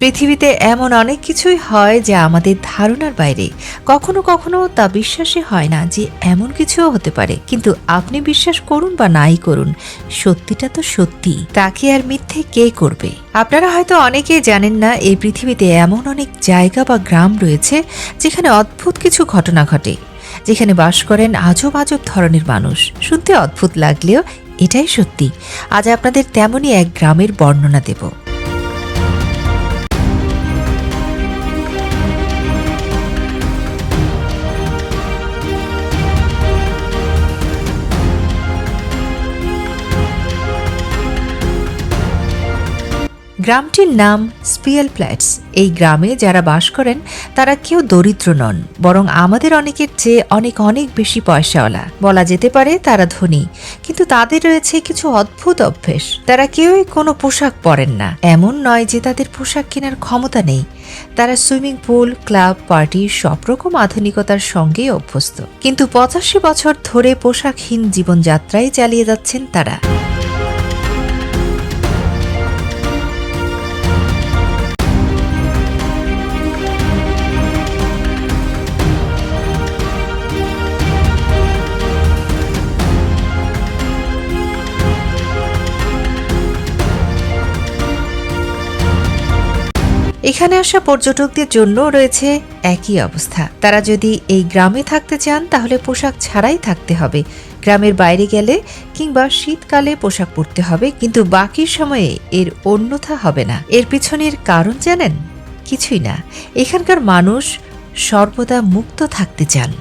পৃথিবীতে এমন অনেক কিছুই হয় যা আমাদের ধারণার বাইরে। কখনো কখনো তা বিশ্বাসই হয় না যে এমন কিছুও হতে পারে। কিন্তু আপনি বিশ্বাস করুন বা নাই করুন, সত্যিটা তো সত্যি। তাকে আর মিথ্যে কে করবে? আপনারা হয়তো অনেকেই জানেন না, এই পৃথিবীতে এমন অনেক জায়গা বা গ্রাম রয়েছে যেখানে অদ্ভুত কিছু ঘটনা ঘটে। যেখানে বাস করেন আজব আজব ধরনের মানুষ। শুনতে অদ্ভুত লাগলেও এটাই সত্যি। আজ আপনাদের তেমনই এক গ্রামের বর্ণনা দেব। গ্রামটির নাম স্পিয়াল প্ল্যাটস এই গ্রামে যারা বাস করেন, তারা কেউ দরিদ্র নন, বরং আমাদের অনেকের চেয়ে অনেক অনেক বেশি পয়সাওয়ালা। বলা যেতে পারে তারা ধনী, কিন্তু তাদের রয়েছে কিছু অদ্ভুত অভ্যেস। তারা কেউই কোনো পোশাক পরেন না। এমন নয় যে তাদের পোশাক কেনার ক্ষমতা নেই। তারা সুইমিং পুল, ক্লাব, পার্টি, সব রকম আধুনিকতার সঙ্গেই অভ্যস্ত। কিন্তু পঁচাশি বছর ধরে পোশাকহীন জীবনযাত্রাই চালিয়ে যাচ্ছেন তারা। এখানে আসা পর্যটকদের জন্য রয়েছে একই অবস্থা। তারা যদি এই গ্রামে থাকতে চান, তাহলে পোশাক ছাড়াই থাকতে হবে। গ্রামের বাইরে গেলে কিংবা শীতকালে পোশাক পরতে হবে, কিন্তু বাকি সময়ে এর অন্যথা হবে না। এর পিছনের কারণ জানেন? কিছুই না। এখানকার মানুষ সর্বদা মুক্ত থাকতে চান।